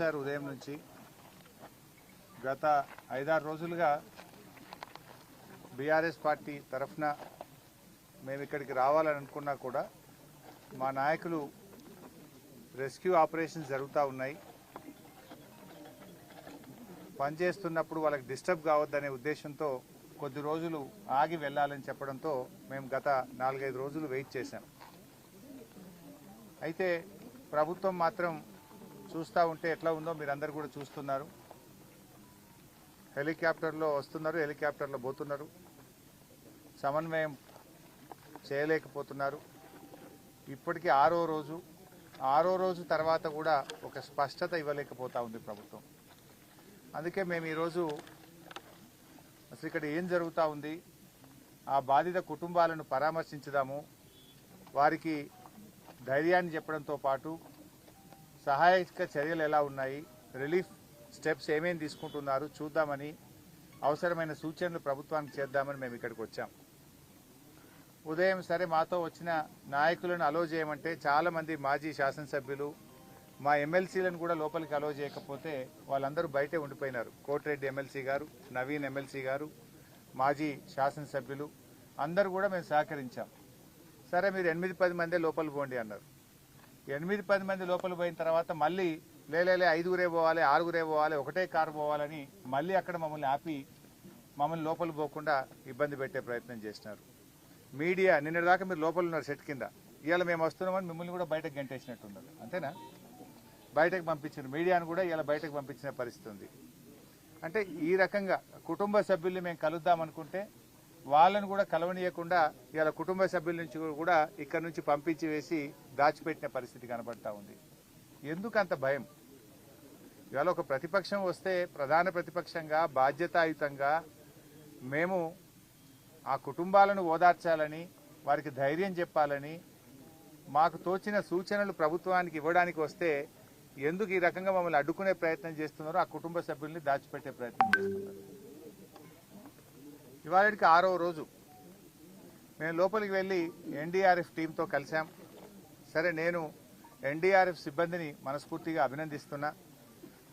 చూశారు ఉదయం నుంచి గత ఐదారు రోజులుగా బీఆర్ఎస్ పార్టీ తరఫున మేము ఇక్కడికి రావాలని అనుకున్నా కూడా మా నాయకులు రెస్క్యూ ఆపరేషన్స్ జరుగుతూ ఉన్నాయి. పనిచేస్తున్నప్పుడు వాళ్ళకి డిస్టర్బ్ కావద్దనే ఉద్దేశంతో కొద్ది రోజులు ఆగి వెళ్ళాలని చెప్పడంతో మేము గత నాలుగైదు రోజులు వెయిట్ చేశాం. అయితే ప్రభుత్వం మాత్రం చూస్తూ ఉంటే ఎట్లా ఉందో మీరందరూ కూడా చూస్తున్నారు. హెలికాప్టర్లో వస్తున్నారు హెలికాప్టర్లో పోతున్నారు. సమన్వయం చేయలేకపోతున్నారు. ఇప్పటికీ ఆరో రోజు ఆరో రోజు తర్వాత కూడా ఒక స్పష్టత ఇవ్వలేకపోతా ఉంది ప్రభుత్వం. అందుకే మేము ఈరోజు అసలు ఇక్కడ ఏం జరుగుతూ ఉంది ఆ బాధిత కుటుంబాలను పరామర్శించుదాము వారికి ధైర్యాన్ని చెప్పడంతో పాటు సహాయక చర్యలు ఎలా ఉన్నాయి? రిలీఫ్ స్టెప్స్ ఏమేమి తీసుకుంటున్నారు? చూద్దామని అవసరమైన సూచనలు ప్రభుత్వానికి చేద్దామని మేము ఇక్కడికి వచ్చాం. ఉదయం సరే మాతో వచ్చిన నాయకులను అలో చేయమంటే చాలామంది మాజీ శాసనసభ్యులు మా ఎమ్మెల్సీలను కూడా లోపలికి అలో చేయకపోతే వాళ్ళందరూ బయటే ఉండిపోయినారు. కోటిరెడ్డి ఎమ్మెల్సీ గారు నవీన్ ఎమ్మెల్సీ గారు మాజీ శాసనసభ్యులు అందరూ కూడా మేము సహకరించాం. సరే మీరు ఎనిమిది పది మందే లోపల పోండి అన్నారు. ఎనిమిది పది మంది లోపల పోయిన తర్వాత మళ్ళీ లేలేలే ఐదుగురే పోవాలి ఆరుగురే పోవాలి ఒకటే కారు పోవాలని మళ్ళీ అక్కడ మమ్మల్ని ఆపి మమ్మల్ని లోపల పోకుండా ఇబ్బంది పెట్టే ప్రయత్నం చేసినారు. మీడియా నిన్నటిదాకా మీరు లోపల ఉన్నారు సెట్ కింద. ఇవాళ మేము వస్తున్నామని మిమ్మల్ని కూడా బయటకు గంటేసినట్టున్నారు అంతేనా? బయటకు పంపించిన మీడియాను కూడా ఇలా బయటకు పంపించిన పరిస్థితి ఉంది. అంటే ఈ రకంగా కుటుంబ సభ్యుల్ని మేము కలుద్దాం అనుకుంటే వాళ్ళను కూడా కలవనీయకుండా ఇలా కుటుంబ సభ్యుల నుంచి కూడా ఇక్కడ నుంచి పంపించి వేసి దాచిపెట్టిన పరిస్థితి కనబడతా ఉంది. ఎందుకు అంత భయం? ఇవాళ ఒక ప్రతిపక్షం వస్తే ప్రధాన ప్రతిపక్షంగా బాధ్యతాయుతంగా మేము ఆ కుటుంబాలను ఓదార్చాలని వారికి ధైర్యం చెప్పాలని మాకు తోచిన సూచనలు ప్రభుత్వానికి ఇవ్వడానికి వస్తే ఎందుకు ఈ రకంగా మమ్మల్ని అడ్డుకునే ప్రయత్నం చేస్తున్నారో ఆ కుటుంబ సభ్యుల్ని దాచిపెట్టే ప్రయత్నం చేస్తున్నారు. ఇవాళకి ఆరో రోజు. మేము లోపలికి వెళ్ళి ఎన్డీఆర్ఎఫ్ టీంతో కలిశాం. సరే నేను ఎన్డీఆర్ఎఫ్ సిబ్బందిని మనస్ఫూర్తిగా అభినందిస్తున్నా.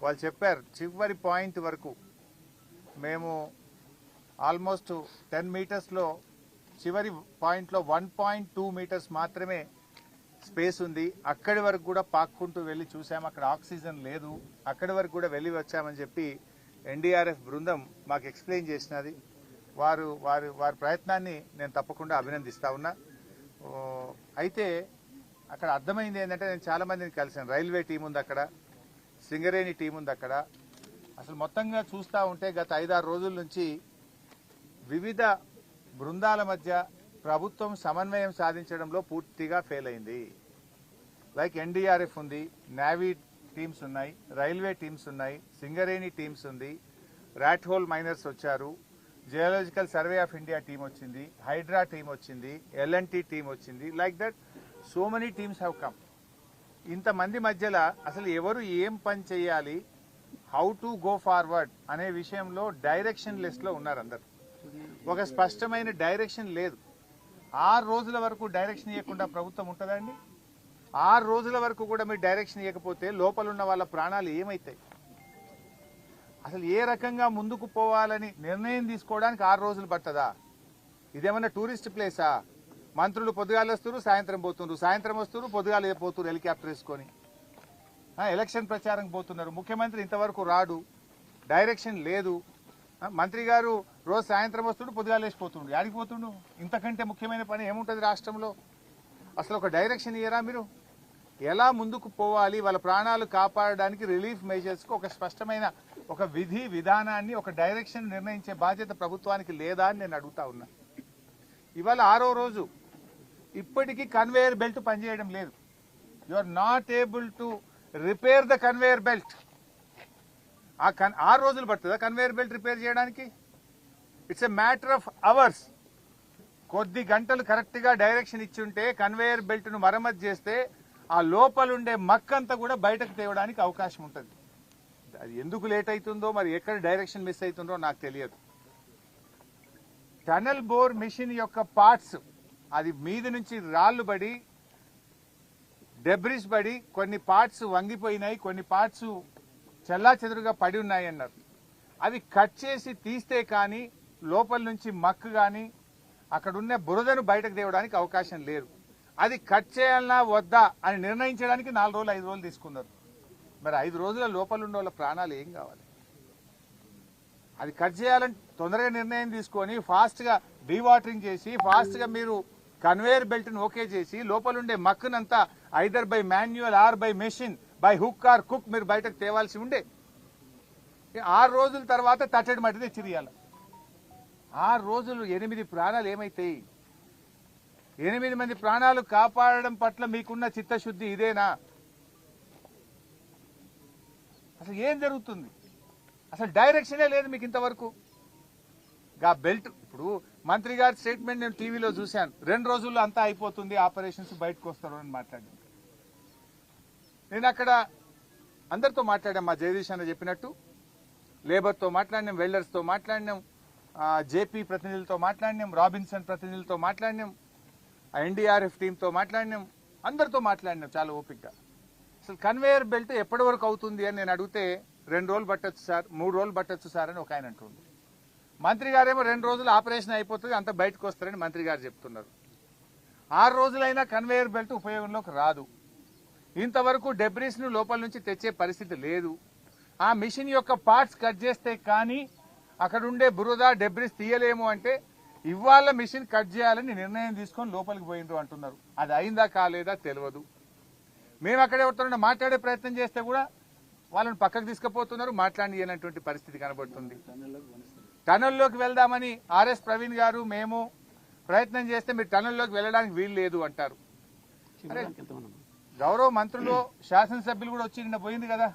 వాళ్ళు చెప్పారు చివరి పాయింట్ వరకు మేము ఆల్మోస్ట్ టెన్ మీటర్స్లో చివరి పాయింట్లో వన్ పాయింట్ టూ మీటర్స్ మాత్రమే స్పేస్ ఉంది. అక్కడి వరకు కూడా పాక్కుంటూ వెళ్ళి చూసాం అక్కడ ఆక్సిజన్ లేదు. అక్కడి వరకు కూడా వెళ్ళి వచ్చామని చెప్పి ఎన్డీఆర్ఎఫ్ బృందం మాకు ఎక్స్ప్లెయిన్ చేసినది. వారు వారి వారి ప్రయత్నాన్ని నేను తప్పకుండా అభినందిస్తా ఉన్నా. అయితే అక్కడ అర్థమైంది ఏంటంటే నేను చాలామందిని కలిసాను రైల్వే టీం ఉంది అక్కడ సింగరేణి టీం ఉంది అక్కడ. అసలు మొత్తంగా చూస్తూ ఉంటే గత ఐదారు రోజుల నుంచి వివిధ బృందాల మధ్య ప్రభుత్వం సమన్వయం సాధించడంలో పూర్తిగా ఫెయిల్ అయింది. లైక్ ఎన్డీఆర్ఎఫ్ ఉంది నేవీ టీమ్స్ ఉన్నాయి రైల్వే టీమ్స్ ఉన్నాయి సింగరేణి టీమ్స్ ఉంది రాట్ హోల్ మైనర్స్ వచ్చారు. Geological survey of India team వచ్చింది హైడ్రా టీం వచ్చింది ఎల్ఎన్టీ టీం వచ్చింది like that so many teams have come ఇంతమంది మధ్యలో అసలు ఎవరు ఏం పని చేయాలి హౌ టు గో ఫార్వర్డ్ అనే విషయంలో డైరెక్షన్ లిస్ట్లో ఉన్నారు అందరు. ఒక స్పష్టమైన డైరెక్షన్ లేదు. ఆరు రోజుల వరకు డైరెక్షన్ ఇవ్వకుండా ప్రభుత్వం ఉంటుందండి ఆరు రోజుల వరకు కూడా మీరు డైరెక్షన్ ఇవ్వకపోతే లోపల ఉన్న వాళ్ళ ప్రాణాలు ఏమవుతాయి అసలు ఏ రకంగా ముందుకు పోవాలని నిర్ణయం తీసుకోవడానికి ఆరు రోజులు పట్టదా? ఇదేమన్నా టూరిస్ట్ ప్లేసా? మంత్రులు పొద్దుగాలు వస్తారు సాయంత్రం పోతున్నారు సాయంత్రం వస్తారు పొద్దుగాలు పోతున్నారు హెలికాప్టర్ వేసుకొని. ఎలక్షన్ ప్రచారం పోతున్నారు. ముఖ్యమంత్రి ఇంతవరకు రాడు. డైరెక్షన్ లేదు. మంత్రి గారు రోజు సాయంత్రం వస్తుండు పొద్దుగాలు వేసిపోతుండు యాడికి పోతుండు? ఇంతకంటే ముఖ్యమైన పని ఏముంటుంది రాష్ట్రంలో? అసలు ఒక డైరెక్షన్ ఇయ్యరా మీరు? ఎలా ముందుకు పోవాలి వాళ్ళ ప్రాణాలు కాపాడడానికి రిలీఫ్ మెజర్స్కి ఒక స్పష్టమైన ఒక విధి విధానాన్ని ఒక డైరెక్షన్ నిర్ణయించే బాధ్యత ప్రభుత్వానికి లేదా అని నేను అడుగుతా ఉన్నా. ఇవాళ ఆరో రోజు ఇప్పటికీ కన్వేయర్ బెల్ట్ పనిచేయడం లేదు. You are not able to repair the conveyor belt ఆ కన్ ఆరు రోజులు పడుతుందా కన్వేయర్ బెల్ట్ రిపేర్ చేయడానికి? It's a matter of hours కొద్ది గంటలు కరెక్ట్గా డైరెక్షన్ ఇచ్చి ఉంటే కన్వేయర్ బెల్ట్ను మరమ్మతు చేస్తే ఆ లోపలుండే మక్కంతా కూడా బయటకు తేవడానికి అవకాశం ఉంటుంది. అది ఎందుకు లేట్ అవుతుందో మరి ఎక్కడ డైరెక్షన్ మిస్ అవుతుందో నాకు తెలియదు. టనల్ బోర్ మిషన్ యొక్క పార్ట్స్ అది మీద నుంచి రాళ్ళు పడి డెబ్రిస్ పడి కొన్ని పార్ట్స్ వంగిపోయినాయి కొన్ని పార్ట్స్ చెల్లా చెదురుగా పడి ఉన్నాయి అన్నారు. అవి కట్ చేసి తీస్తే కానీ లోపల నుంచి మక్కు కానీ అక్కడ ఉన్న బురదను బయటకు తేవడానికి అవకాశం లేదు. అది కట్ చేయాలన్నా వద్దా అని నిర్ణయించడానికి నాలుగు రోజులు ఐదు రోజులు తీసుకున్నారు. మరి ఐదు రోజుల లోపల ఉండే వాళ్ళ ప్రాణాలు ఏం కావాలి? అది కట్ చేయాలని తొందరగా నిర్ణయం తీసుకొని ఫాస్ట్గా డీవాటరింగ్ చేసి ఫాస్ట్గా మీరు కన్వేయర్ బెల్ట్ని ఓకే చేసి లోపల ఉండే మక్కునంతా either by manual or by machine by hook or cook మీరు బయటకు తేవాల్సి ఉండే ఆరు రోజుల తర్వాత తట్టడి మట్టి తెచ్చి ఆరు రోజులు ఎనిమిది ప్రాణాలు ఏమైతాయి? ఎనిమిది మంది ప్రాణాలు కాపాడడం పట్ల మీకున్న చిత్తశుద్ధి ఇదేనా? అసలు ఏం జరుగుతుంది? అసలు డైరెక్షనే లేదు మీకు ఇంతవరకు. గా బెల్ట్ ఇప్పుడు మంత్రి గారి స్టేట్మెంట్ నేను టీవీలో చూశాను. రెండు రోజుల్లో అంతా అయిపోతుంది ఆపరేషన్స్ బయటకు వస్తారు అని మాట్లాడాను నేను అక్కడ అందరితో మాట్లాడాం మా జగదీష్ అన్న చెప్పినట్టు. లేబర్తో మాట్లాడినాం వెల్డర్స్తో మాట్లాడినాం జేపీ ప్రతినిధులతో మాట్లాడినాం రాబిన్సన్ ప్రతినిధులతో మాట్లాడినాం. ఎన్డీఆర్ఎఫ్ టీంతో మాట్లాడినాం. అందరితో మాట్లాడినాం చాలా ఓపికగా అసలు కన్వేయర్ బెల్ట్ ఎప్పటి వరకు అవుతుంది అని నేను అడిగితే రెండు రోజులు పట్టొచ్చు సార్ మూడు రోజులు పట్టొచ్చు సార్ అని ఒక ఆయన అంటుండు. మంత్రి గారేమో రెండు రోజులు ఆపరేషన్ అయిపోతుంది అంత బయటకు వస్తారని మంత్రి గారు చెప్తున్నారు. ఆరు రోజులైనా కన్వేయర్ బెల్ట్ ఉపయోగంలోకి రాదు. ఇంతవరకు డెబ్రీస్ను లోపల నుంచి తెచ్చే పరిస్థితి లేదు. ఆ మిషన్ యొక్క పార్ట్స్ కట్ చేస్తే కానీ అక్కడ ఉండే బురద డెబ్రిస్ తీయలేము అంటే ఇవాళ మిషన్ కట్ చేయాలని నిర్ణయం తీసుకొని లోపలికి పోయిండ్రు అంటున్నారు. అది అయిందా కాలేదా తెలియదు. మేము అక్కడ ఎవరితో మాట్లాడే ప్రయత్నం చేస్తే కూడా వాళ్ళని పక్కకు తీసుకుపోతున్నారు మాట్లాడినటువంటి పరిస్థితి కనబడుతుంది. టనల్లోకి వెళ్దామని ఆర్ఎస్ ప్రవీణ్ గారు మేము ప్రయత్నం చేస్తే మీరు టనల్లోకి వెళ్ళడానికి వీలు లేదు అంటారు. గౌరవ మంత్రులు శాసనసభ్యులు కూడా వచ్చి నిన్న పోయింది కదా.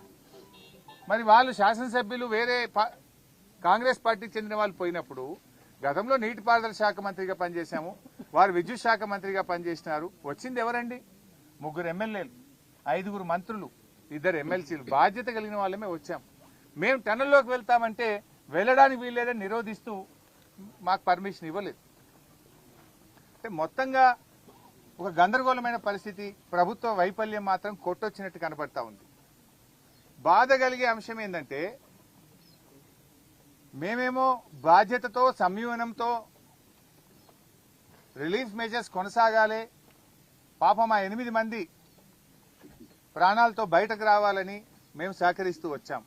మరి వాళ్ళు శాసనసభ్యులు వేరే కాంగ్రెస్ పార్టీకి చెందిన వాళ్ళు పోయినప్పుడు గతంలో నీటిపారుదల శాఖ మంత్రిగా పనిచేశాము. వారు విద్యుత్ శాఖ మంత్రిగా పనిచేసినారు. వచ్చింది ఎవరండి? ముగ్గురు ఎమ్మెల్యేలు ఐదుగురు మంత్రులు ఇద్దరు ఎమ్మెల్సీలు. బాధ్యత కలిగిన వాళ్ళమే వచ్చాం. మేము టన్నల్లోకి వెళ్తామంటే వెళ్ళడానికి వీల్లేదని నిరోధిస్తూ మాకు పర్మిషన్ ఇవ్వలేదు. అంటే మొత్తంగా ఒక గందరగోళమైన పరిస్థితి. ప్రభుత్వ వైఫల్యం మాత్రం కొట్టొచ్చినట్టు కనపడతా ఉంది. బాధ కలిగే అంశం ఏంటంటే మేమేమో బాధ్యతతో సంయమనంతో రిలీఫ్ మెజర్స్ కొనసాగాలి. పాపం ఆ ఎనిమిది మంది ప్రాణాలతో బయటకు రావాలని మేము సహకరిస్తూ వచ్చాం.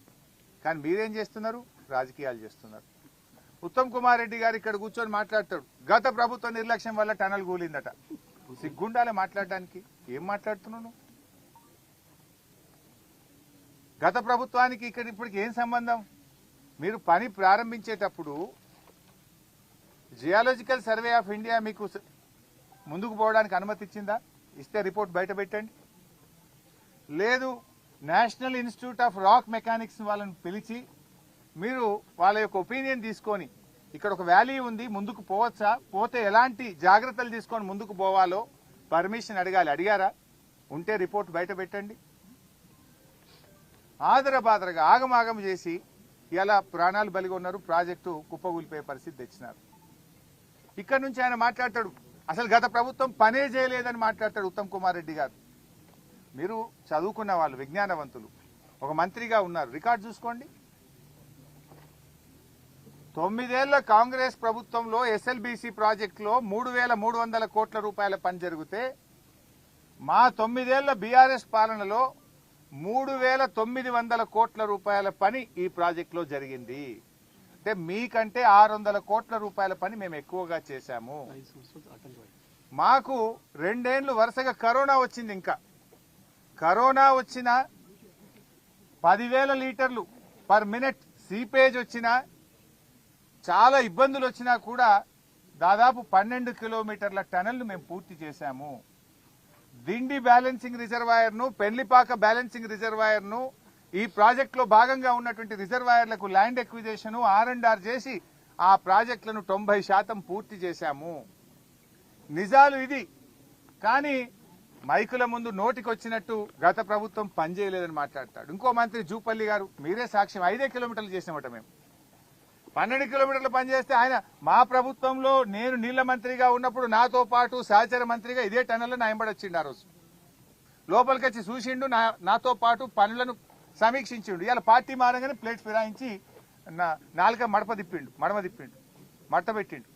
కానీ మీరేం చేస్తున్నారు? రాజకీయాలు చేస్తున్నారు. ఉత్తమ్ కుమార్ రెడ్డి గారు ఇక్కడ కూర్చొని మాట్లాడతాడు. గత ప్రభుత్వ నిర్లక్ష్యం వల్ల టనల్ కూలిందట. సిగ్గుండాలే మాట్లాడడానికి. ఏం మాట్లాడుతున్నాను గత ప్రభుత్వానికి ఇక్కడ ఇప్పటికి ఏం సంబంధం? మీరు పని ప్రారంభించేటప్పుడు జియాలజికల్ సర్వే ఆఫ్ ఇండియా మీకు ముందుకు పోవడానికి అనుమతి ఇచ్చిందా? ఇస్తే రిపోర్ట్ బయట పెట్టండి. లేదు National Institute of Rock Mechanics వాళ్ళని పిలిచి మీరు వాళ్ళ యొక్క ఒపీనియన్ తీసుకొని ఇక్కడ ఒక వ్యాలీ ఉంది ముందుకు పోవచ్చా? పోతే ఎలాంటి జాగ్రత్తలు తీసుకొని ముందుకు పోవాలో పర్మిషన్ అడగాలి. అడిగారా? ఉంటే రిపోర్ట్ బయట పెట్టండి. ఆదరబాదరగా ఆగమాగం చేసి ఇలా ప్రాణాలు బలిగి ఉన్నారు ప్రాజెక్టు కుప్పగూలిపోయే పరిస్థితి తెచ్చినారు. ఇక్కడ నుంచి ఆయన మాట్లాడతాడు అసలు గత ప్రభుత్వం పనే చేయలేదని మాట్లాడతాడు ఉత్తమ్ కుమార్ రెడ్డి గారు. మీరు చదువుకున్న వాళ్ళు విజ్ఞానవంతులు ఒక మంత్రిగా ఉన్నారు రికార్డు చూసుకోండి. తొమ్మిదేళ్ళ కాంగ్రెస్ ప్రభుత్వంలో ఎస్ఎల్బిసి ప్రాజెక్టులో మూడు వేల మూడు వందల కోట్ల రూపాయల పని జరిగితే మా తొమ్మిదేళ్ళ బీఆర్ఎస్ పాలనలో మూడు వేల తొమ్మిది వందల కోట్ల రూపాయల పని ఈ ప్రాజెక్టులో జరిగింది. అంటే మీకంటే ఆరు వందల కోట్ల రూపాయల పని మేము ఎక్కువగా చేశాము. మాకు రెండేళ్ళు వరుసగా కరోనా వచ్చింది ఇంకా. కరోనా వచ్చిన పదివేల లీటర్లు పర్ మినిట్ సీపేజ్ వచ్చినా చాలా ఇబ్బందులు వచ్చినా కూడా దాదాపు పన్నెండు కిలోమీటర్ల టనల్ను మేము పూర్తి చేశాము. దిండి బ్యాలెన్సింగ్ రిజర్వాయర్ను పెళ్ళిపాక బ్యాలెన్సింగ్ రిజర్వాయర్ను ఈ ప్రాజెక్ట్లో భాగంగా ఉన్నటువంటి రిజర్వాయర్లకు land acquisition R and R చేసి ఆ ప్రాజెక్టులను తొంభై శాతం పూర్తి చేశాము. నిజాలు ఇది. కానీ మైకుల ముందు నోటికొచ్చినట్టు గత ప్రభుత్వం పనిచేయలేదని మాట్లాడతాడు. ఇంకో మంత్రి జూపల్లి గారు మీరే సాక్ష్యం ఐదే కిలోమీటర్లు చేసినామట మేము. పన్నెండు కిలోమీటర్లు పనిచేస్తే ఆయన మా ప్రభుత్వంలో నేను నీళ్ళ మంత్రిగా ఉన్నప్పుడు నాతో పాటు సహచర మంత్రిగా ఇదే టన్నెల్లో నాయంబడి వచ్చిండు ఆ రోజు. లోపలికి వచ్చి చూసిండు నా నాతో పాటు పనులను సమీక్షించిండు. ఇవాళ పార్టీ మారంగానే ప్లేట్ ఫిరాయించి నా నాలుక మడప తిప్పిండు మడమ తిప్పిండు మడత పెట్టిండు.